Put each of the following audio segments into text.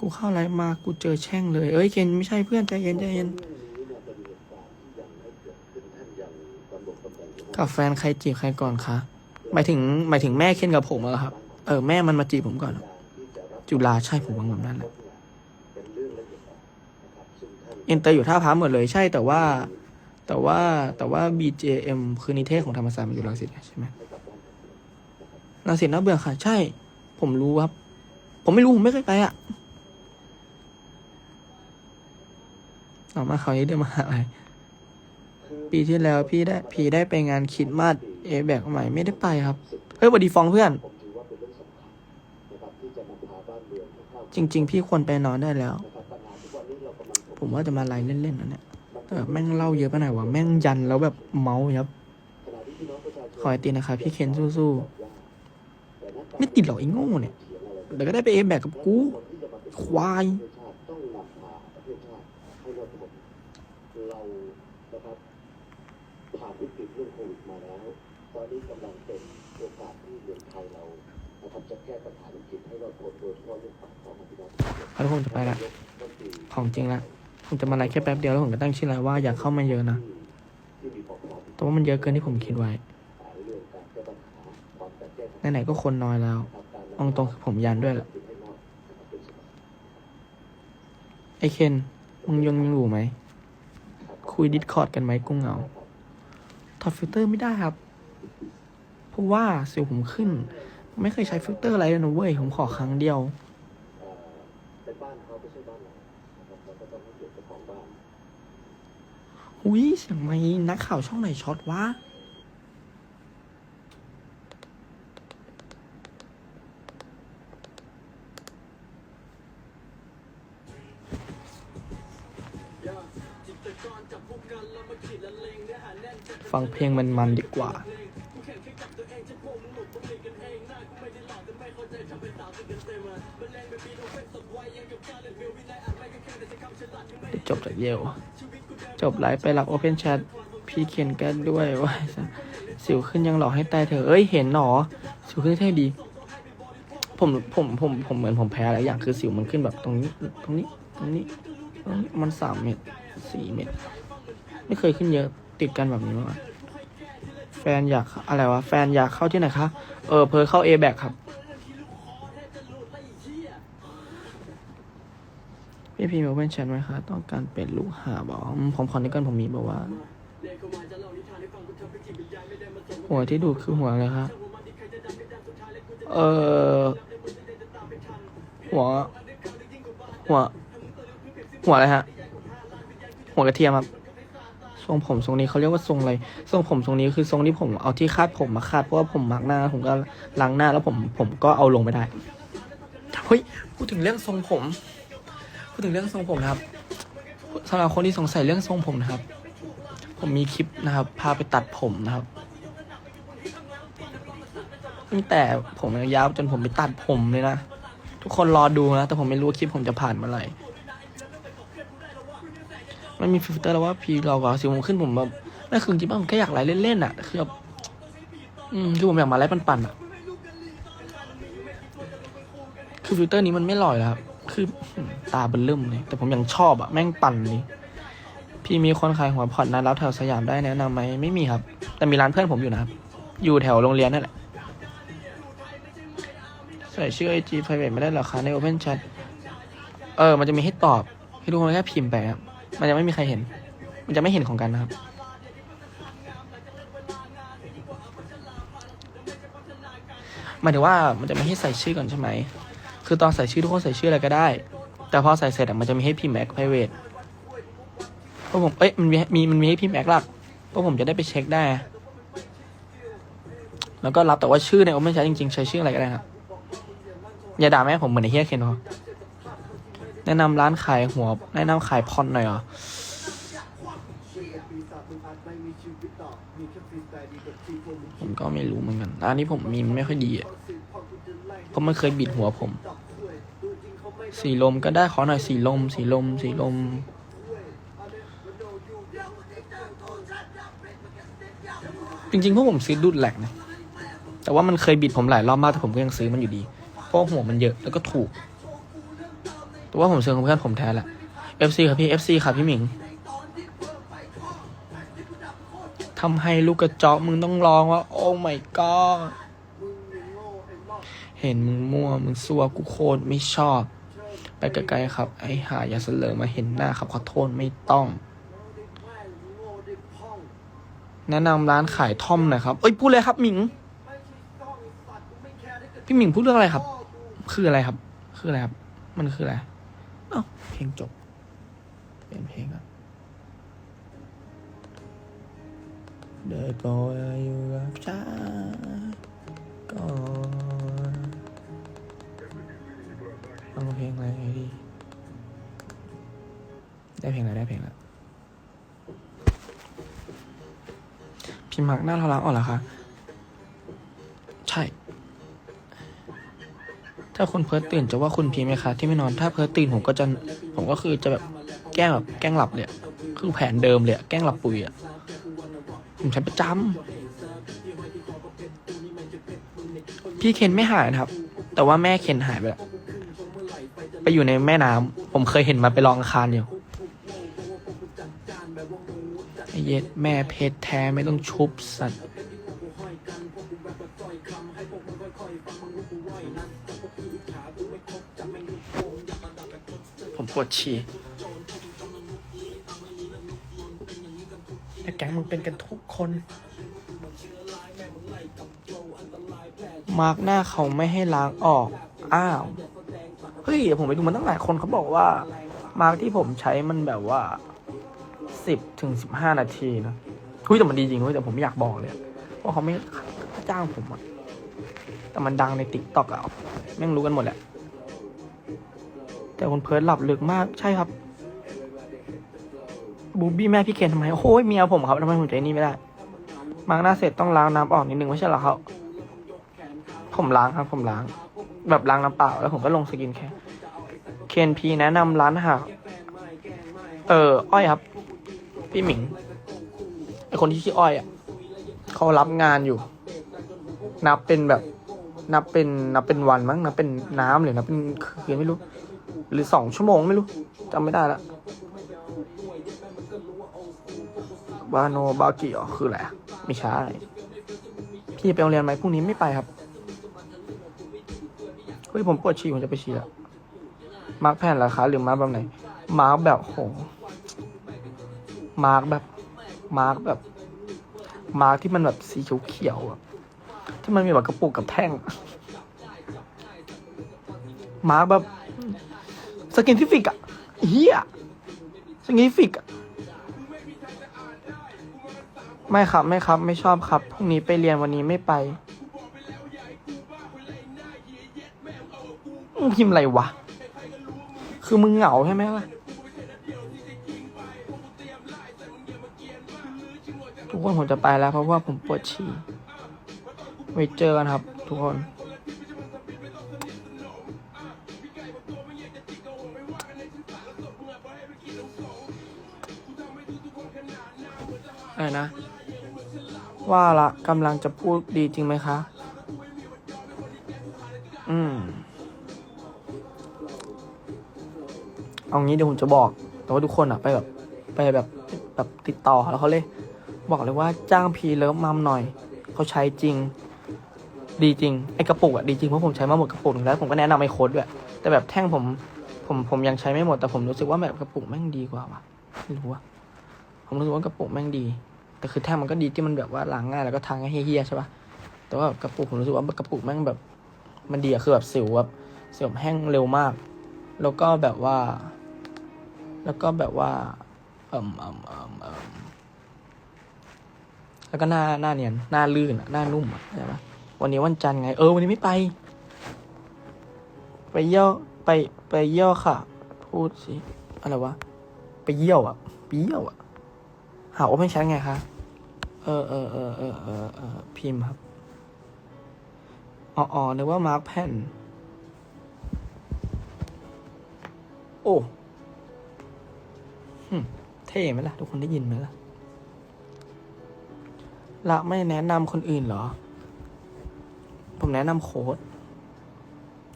กูเข้าไลฟ์มากูเจอแช่งเลย เอ้ยเคนไม่ใช่เพื่อนใจเย็นใจเย็นกับแฟนใครจีบใครก่อนคะหมายถึงหมายถึงแม่เคนกับผมเหรอครับ เออแม่มันมาจีบผมก่อน จุฬาใช่ผมว่าแบบนั้นแหละเอ็นเตอร์อยู่ท่าพระหมดเลยใช่แต่ว่า แต่ว่าแต่ว่า BJM คือนิเทศของธรรมศาสตร์มันอยู่รังสิตใช่ไหมรังสิตน่าเบื่อค่ะ ใช่ ผมรู้ครับ ผมไม่รู้ ผมไม่เคยไปอะ ต่อมาเขาวนี้เดินมาหาอะไรปีที่แล้วพี่ได้พี่ได้ไปงานคิดมาสเอแบกใหม่ไม่ได้ไปครับ เฮ้ยสวัสดีฟองเพื่อน จริง ๆ พี่ควรไปนอนได้แล้ว ผมว่าจะมาไลฟ์เล่นๆนะเนี่ยแต่แบบแม่งเล่าเยอะไปหน่อยวะแม่งยันแล้วแบบเมาครับ ขอให้ตีนะครับพี่เคนสู้ๆ ไม่ติดหรอกไอ้โง่เนี่ยเดี๋ยวก็ได้ไปเอแบกกับกู ควาย เรานะครับผ่านวิกฤตเรื่องโควิดมาแล้ว ตอนนี้กำลังเป็นโอกาสที่เมืองไทยเรานะครับจะแก้ปัญหาวิกฤตให้เราพ้นโดยเฉพาะเรื่องปากท้องของพี่น้องประชาชนเอาทุกคนจะไปละก็คือของจริงละผมจะมาไลฟ์แค่แป๊บเดียวแล้วผมก็ตั้งชื่อไลฟ์ว่าอยากเข้ามาเยอะนะที่มีความพร้อมแต่ว่ามันเยอะเกินที่ผมคิดไว้เรื่องการแก้ปัญหาความแตกแยกไหนๆก็คนน้อยแล้วทางการเอาตรงๆคือผมยันด้วยแหละให้มากนะครับเป็นสมาชิกไอเคน มึงยังอยู่ไหม คุยดิสคอร์ดกันไหมกุ้งเหงา ถอดฟิลเตอร์ไม่ได้ครับ เพราะว่าสิวผมขึ้น ไม่เคยใช้ฟิลเตอร์อะไรเลยนะเว้ย ผมขอครั้งเดียวอุ้ยเสียงไม่นักข่าวช่องไหนช็อตวะ ฟังเพลงมันมันดีกว่า จบจากเยลจบไลฟ์ไปรับโอเพนแชทพี่เคนกันด้วยว่าสิวขึ้นยังหลอกให้ตายเถอเอ้ยเห็นหนอ สิวขึ้นเท่ดี ผมผมผมผมเหมือนผมแพ้อะไรอย่างคือสิวมันขึ้นแบบตรงนี้ ตรงนี้ ตรงนี้ตรงนี้มันสามเม็ดสี่เม็ด ไม่เคยขึ้นเยอะติดกันแบบนี้มาก่อนแฟนอยากอะไรวะ แฟนอยากเข้าที่ไหนคะ เออเพอเข้า A แบกครับ พี่พีมีโอเพนแชทไหมคะ ต้องการเป็นลูกหาบอกอืมผมขอนึกก่อนผมมีบอกว่า หัวที่ดูดคือหัวอะไรคะ เออหัว หัว หัวอะไรฮะ หัวกระเทียมครับ ทรงผมทรงนี้เขาเรียกว่าทรงอะไรทรงผมทรงนี้คือทรงที่ผมเอาที่คาดผมมาคาดเพราะว่าผมมักหน้าผมก็ล้างหน้าแล้วผมผมก็เอาลงไม่ได้เฮ้ยพูดถึงเรื่องทรงผม พูดถึงเรื่องทรงผมนะครับสำหรับคนที่สงสัยเรื่องทรงผมนะครับ ผมมีคลิปนะครับ พาไปตัดผมนะครับตั้งแต่ผมยาวจนผมไปตัดผมเลยนะ ทุกคนรอดูนะ แต่ผมไม่รู้คลิปผมจะผ่านเมื่อไหร่ มันมีฟิลเตอร์แล้วว่าพีรอกว่าสิวผมขึ้นผมแบบนั่นคือจริงๆผมแค่อยากไลฟ์เล่นๆอะคือแบบอืมคือผมอยากมาไลฟ์ปั่นๆอะคือฟิลเตอร์นี้มันไม่ลอยแล้วครับคือตาเบิ่เริ่มเลย แต่ผมยังชอบอะแม่งปั่นเลยพี่มีคนขายหัวพอดนะรับแถวสยามได้แนะนำไหมไม่มีครับ แต่มีร้านเพื่อนผมอยู่นะครับ อยู่แถวโรงเรียนนั่นแหละใส่ชื่อไอจีไพรเวทไม่ได้เหรอคะใน Open Chat เออ มันจะมีให้ตอบ ให้ทุกคนแค่พิมพ์ไปครับ มันจะไม่มีใครเห็น มันจะไม่เห็นของกันนะครับ หมายถึงว่ามันจะไม่ให้ใส่ชื่อก่อนใช่ไหม คือตอนใส่ชื่อทุกคนใส่ชื่ออะไรก็ได้ แต่พอใส่เสร็จมันจะมีให้พิมพ์แอคไพรเวทเพราะผม เอ้ย มันมี มันมีให้พิมพ์แอคหลักเพราะผมจะได้ไปเช็คได้ แล้วก็รับแต่ว่าชื่อในโอเ n นใช้จริงๆ ใช้ชื่ออะไรก็ได้ครับ อย่าด่าแม่ผมเหมือนในเฮียเคนพอ แนะนำร้านขายหัว แนะนำขายพอนหน่อยเหรอผมก็ไม่รู้เหมือนกันอันนี้ผมมีมันไม่ค่อยดีอะเพราะมันเคยบิดหัวผม สีลมก็ได้ขอหน่อยสีลม สีลม สีลม จริงๆพวกผมซื้อดุดแหลกนะ แต่ว่ามันเคยบิดผมหลายรอบมากแต่ผมก็ยังซื้อมันอยู่ดี เพราะหัวมันเยอะแล้วก็ถูก รือว่าผมเชิงเพื่อนผมแทนแหละ FC ครับพี่ FC ครับพี่หมิงทำให้ลูกกระจอกมึงต้องร้องว่า โอ้ my god เห็นมึงมั่วมึงซัวกูโคตรไม่ชอบ ไปไกลๆครับ ไอ้หายาเสลอมาเห็นหน้าครับขอโทษไม่ต้องแนะนำร้านขายท่อมหน่อยครับ เอ้ยพูดเลยครับหมิง พี่หมิงพูดเรื่องอะไรครับ คืออะไรครับ คืออะไรครับ มันคืออะไร อ้าเพลงจบ เปลี่ยนเพลงอะเดินก็อยู่กับฉันก่อนเอาเพลงอะไรดีได้เพลงอะไรได้เพลงแล้วพิมพ์หักหน้าเราล้างออเหรอคะ ถ้าคุณเพิร์ตตื่นจะว่าคุณพีไหมคะที่ไม่นอนถ้าเพิร์ตตื่นผมก็จะผมก็คือจะแบบแกล้งแบบแกล้งหลับเลยคือแผนเดิมเลยแกล้งหลับปุ๋ยอะผมใช้ประจำพี่เคนไม่หายนะครับ แต่ว่าแม่เคนหายไปแล้วไปอยู่ในแม่น้ำผมเคยเห็นมาไปลองอังคารอยู่ไอ้เย็ดแม่เพชรแท้ไม่ต้องชุบสัตว์ ปวดฉี่แต่แก๊งมึงเป็นกันทุกคน มาร์กหน้าเขาไม่ให้ล้างออก อ้าว เฮ้ยเดี๋ยวผมไปดูมันตั้งหลายคนเขาบอกว่า มาร์กที่ผมใช้มันแบบว่าสิบถึงสิบห้านาทีนะเฮ้ยแต่มันดีจริงเว้ยแต่ผมไม่อยากบอกเลยอะเพราะเขาไม่จ้างผมอะแต่มันดังในติ๊กต็อกอะแม่งรู้กันหมดแหละ แต่คุณเพิร์ดหลับลึกมากใช่ครับบูบี้แม่พี่เคนทำไมโอ้ยเมียผมครับทำไมผมใจนี่ไม่ได้มาร์กหน้าเสร็จต้องล้างน้ำออกนิดนึงไม่ใช่หรอครับผมล้างครับ ผมล้าง แบบล้างน้ำเปล่า แล้วผมก็ลงสกินแคร์เคนพีแนะนำร้านอาหารเอออ้อยครับ พี่หมิงไอคนที่ชื่ออ้อยอะเขารับงานอยู่ นับเป็นแบบ นับเป็นนับเป็นวันมั้งนับเป็นน้ำหรือนับเป็นคืนไม่รู้ หรือสองชั่วโมงไม่รู้จำไม่ได้ละบาโนบากิอ๋อคืออะไรไม่ใช่พี่ไปโรงเรียนไหมพรุ่งนี้ไม่ไปครับเฮ้ยผมปวดฉี่ผมจะไปฉี่ล้วมาร์กแผ่นเหราคาหรือมาร์กแบบไหน มาร์กแบบโหมาร์กแบบ มาร์กแบบ มาร์กที่มันแบบสีเขียวๆอะที่มันมีแบบกระปุกกับแท่ง มาร์กแบบ สกินทิฟิกอะเฮียสกินทิฟิกอะไม่ครับไม่ครับ ไม่ชอบครับพรุ่งนี้ไปเรียนวันนี้ไม่ไปมึงพิมพ์อะไรวะ คือมึงเหงาใช่ไหมล่ะทุกคนผมจะไปแล้วเพราะว่าผมปวดฉี่ไว้เจอกันครับ ทุกคน อะไรนะ ว่าละกำลังจะพูดดีจริงไหมคะ อืม เอางี้เดี๋ยวผมจะบอก แต่ว่าทุกคนอะไปแบบ ไปแบบแบบติดต่อแล้วเขาเลย บอกเลยว่าจ้างพีเลิฟมัมหน่อย เขาใช้จริง ดีจริง ไอกระปุกอะดีจริงเพราะผมใช้มาหมดกระปุกแล้ว ผมก็แนะนำไอโค้ดด้วยแต่แบบแท่งผม ผมผมยังใช้ไม่หมดแต่ผมรู้สึกว่าแบบกระปุกแม่งดีกว่าว่ะไม่รู้ว่า ผมรู้สึกว่ากระปุกแม่งดี แต่คือแท่งมันก็ดีที่มันแบบว่าล้างง่ายแล้วก็ทางง่ายเฮี้ยๆใช่ปะแต่ว่ากระปุกผมรู้สึกว่ากระปุกแม่งแบบ มันดีอะคือแบบสิวแบบสิวแห้งเร็วมาก แล้วก็แบบว่า แล้วก็แบบว่าเอ่มเอ่มเอ่มเอ่มแล้วก็หน้าหน้าเนียนหน้าลื่นหน้านุ่มอะเข้าใจปะวันนี้วันจันทร์ไง เออ วันนี้ไม่ไป ไปเยี่ยวไปไปเยี่ยวค่ะ พูดสิอะไรวะ ไปเยี่ยวอะไปเยี่ยวอะ หาโอเพนแชทไงคะ เออเออเออเออเออเออพิมพ์ครับอ๋ออ๋อนึกว่ามาร์คแผ่น โอ้เท่ไหมล่ะ ทุกคนได้ยินไหมล่ะละไม่แนะนำคนอื่นเหรอ ผมแนะนำโค้ด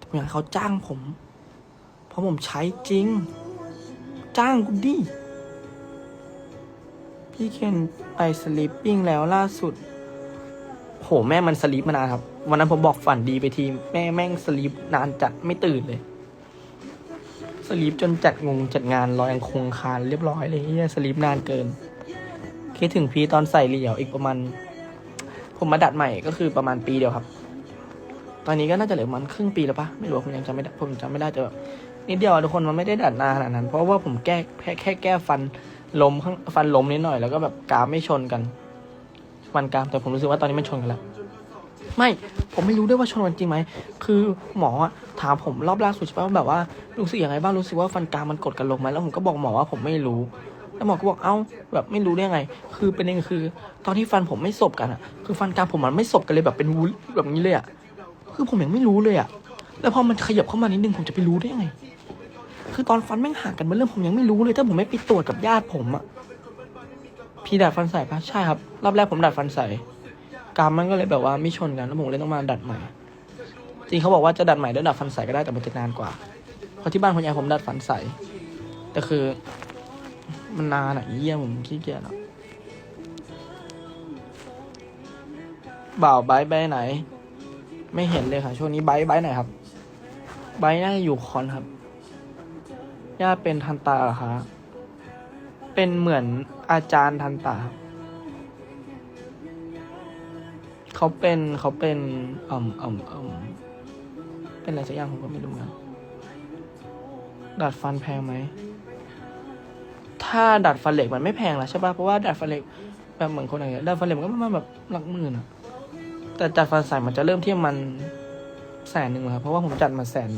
ผมอยากให้เขาจ้างผมผราะผมใช้จริง จ้างกูดิ พี่เคนไปสลีปปิ้งแล้วล่าสุด โหแม่มันสลีปมานานครับ วันนั้นผมบอกฝันดีไปที แม่แม่งสลีปนานจัดไม่ตื่นเลย สลีปจนจัดงงจัดงานลอยอังคงคานเรียบร้อยเลยเฮียสลีปนานเกิน คิดถึงพี่ตอนใส่เหลี่ยวอีกประมาณ ผมมาดัดใหม่ก็คือประมาณปีเดียวครับ ตอนนี้ก็น่าจะเหลือมันครึ่งปีแล้วปะไม่รู้ผมยังจำไม่ได้ผมจำไม่ได้แต่แบบนิดเดียวอะทุกคนมันไม่ได้ดัดนานขนาดนั้น เพราะว่าผมแก้แค่แค่แก้ฟัน ล้มข้างฟันล้มนิดหน่อยแล้วก็แบบกรามไม่ชนกัน ฟันกรามแต่ผมรู้สึกว่าตอนนี้มันชนกันแล้ว ไม่ผมไม่รู้ด้วยว่าชนกันจริงไหมคือหมออะถามผมรอบล่าสุดใช่ปะว่าแบบว่ารู้สึกยังไงบ้างรู้สึกว่าฟันกรามมันกดกันลงไหมแล้วผมก็บอกหมอว่าผมไม่รู้ แล้วหมอก็บอกเอ้า แบบไม่รู้ได้ยังไง คือเป็นยังคือ ตอนที่ฟันผมไม่สบกันอะคือฟันกรามผมมันไม่สบกันเลยแบบเป็นวุ้นแบบนี้เลยอะคือผมยังไม่รู้เลยอะแล้วพอมันขยับเข้ามานิดนึงผมจะไปรู้ได้ยังไง คือตอนฟันแม่งห่างกันเมื่อเริ่มผมยังไม่รู้เลย ถ้าผมไม่ไปตรวจกับญาติผมอะพี่ดัดฟันใส่ปะใช่ครับ รอบแรกผมดัดฟันใส่กามมันก็เลยแบบว่าไม่ชนกันแล้วผมเลยต้องมาดัดใหม่ จริงเขาบอกว่าจะดัดใหม่แล้วดัดฟันใส่ก็ได้แต่มันจะนานกว่า เพราะที่บ้านคุณยายผมดัดฟันใส่ แต่คือ มันนานอะเยี่ยผมขี้เกียจอะบ่าวไบไปไหน ไม่เห็นเลยค่ะ ช่วงนี้ไบไบร์ทไหนครับไบน่าจะอยู่คอนครับ ย่าเป็นทันตาเหรอคะเป็นเหมือนอาจารย์ทันตาครับเขาเป็นเขาเป็นอ่มอ่มอ่มเป็นอะไรสักอย่างผมก็ไม่รู้เหมือนกันดัดฟันแพงไหม ถ้าดัดฟันเหล็กมันไม่แพงแล้วใช่ป่ะ เพราะว่าดัดฟันเหล็กแบบเหมือนคนอะไรเงี้ยดัดฟันเหล็กมันก็ประมาณแบบหลักหมื่นอะแต่ดัดฟันใส่มันจะเริ่มที่มันแสนหนึ่งครับ เพราะว่าผมจัดมาแสน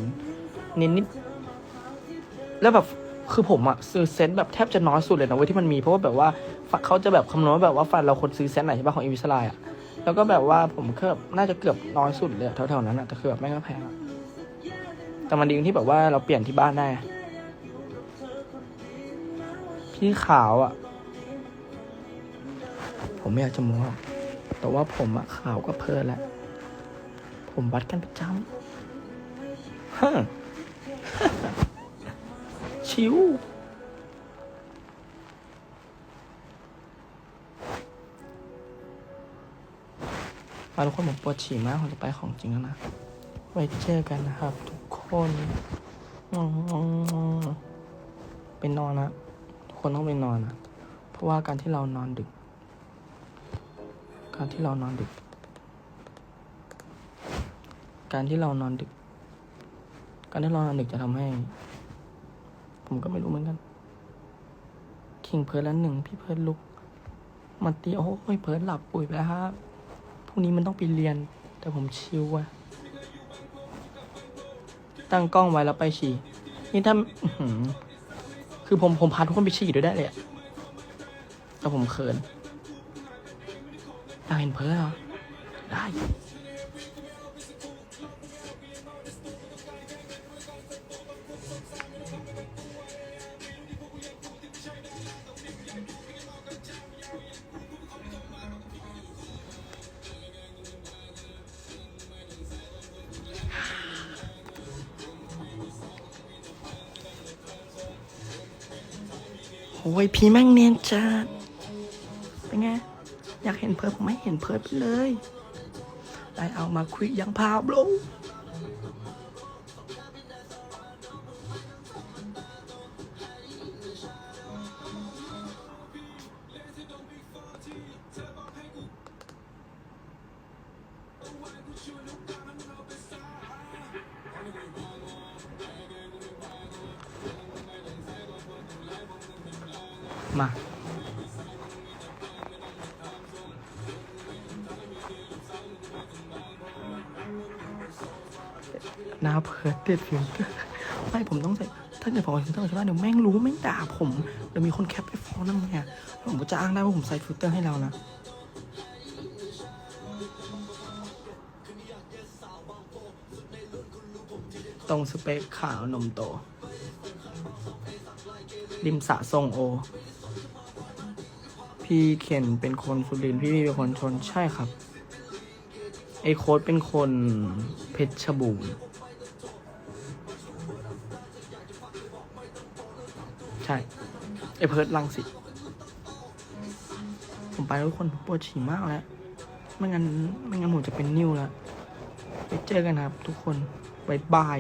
นิดนิด แล้วแบบคือผมอะซื้อเซตแบบแทบจะน้อยสุดเลยนะเว้ยที่มันมีเพราะว่าแบบว่าเขาจะแบบคำนวณว่าแบบว่าฟันเราควรซื้อเซตไหนใช่ป่ะของอีวิสไลอะแล้วก็แบบว่าผมเก็น่าจะเกือบน้อยสุดเลยแถวๆนั้นอะแต่คือแบบไม่ก็แพงอะแต่มันดีตรงที่แบบว่าเราเปลี่ยนที่บ้านได้ พี่ขาวอะผมไม่อยากจะโม้แต่ว่าผมอะขาวก็เพลินแหละผมวัดกันประจำฮะ ชิวมาทุกคนผมปวดฉี่มากผมจะไปของจริงแล้วนะ ไว้เจอกันนะครับ ทุกคนไปนอนนะทุกคนต้องไปนอนนะ เพราะว่าการที่เรานอนดึก การที่เรานอนดึก การที่เรานอนดึก การที่เรานอนดึกจะทำให้ ผมก็ไม่รู้เหมือนกัน คิงเพิร์ดแล้วหนึ่งพี่เพิร์ดลุกมาตีโอ้ยเพิร์ดหลับปุ๋ยไปแล้วครับพรุ่งนี้มันต้องไปเรียน แต่ผมชิวอะตั้งกล้องไว้แล้วไปฉี่ นี่ถ้าคือผมผมพาทุกคนไปฉี่ด้วยได้เลยอะแต่ผมเขินอยากเห็นเพื่อนเหรอได้ อ้ยพี่แม่งเนียนจัดเป็นไง อยากเห็นเพิร์ดผมไม่เห็นเพิร์ดไปเลย ได้เอามาคุยยังพาวบล น้าเพิร์ดติดฟิลเตอร์ไม่ผมต้องใส่ถ้าเกิดผมเอาฟิลเตอร์ใช่ไหมเดี๋ยวแม่งรู้แม่งด่าผมเดี๋ยวมีคนแคปไปฟ้องนั่งเนไงผมก็จะอ้างได้ว่าผมใส่ฟิลเตอร์ให้เรานะตรงสเปคขาวนมโต ริมสะทรงโอ พี่เข็นเป็นคนสุรินพี่มีเป็นคนชนใช่ครับ ไอโค้ดเป็นคนเพชรบูรณ์ ไอเพิร์ดลังสิ ผมไปแล้วทุกคนผมปวดฉี่มากแล้ว ไม่งั้น ไม่งั้นผมจะเป็นนิ่วแล้ว ไปเจอกันครับทุกคนบายบาย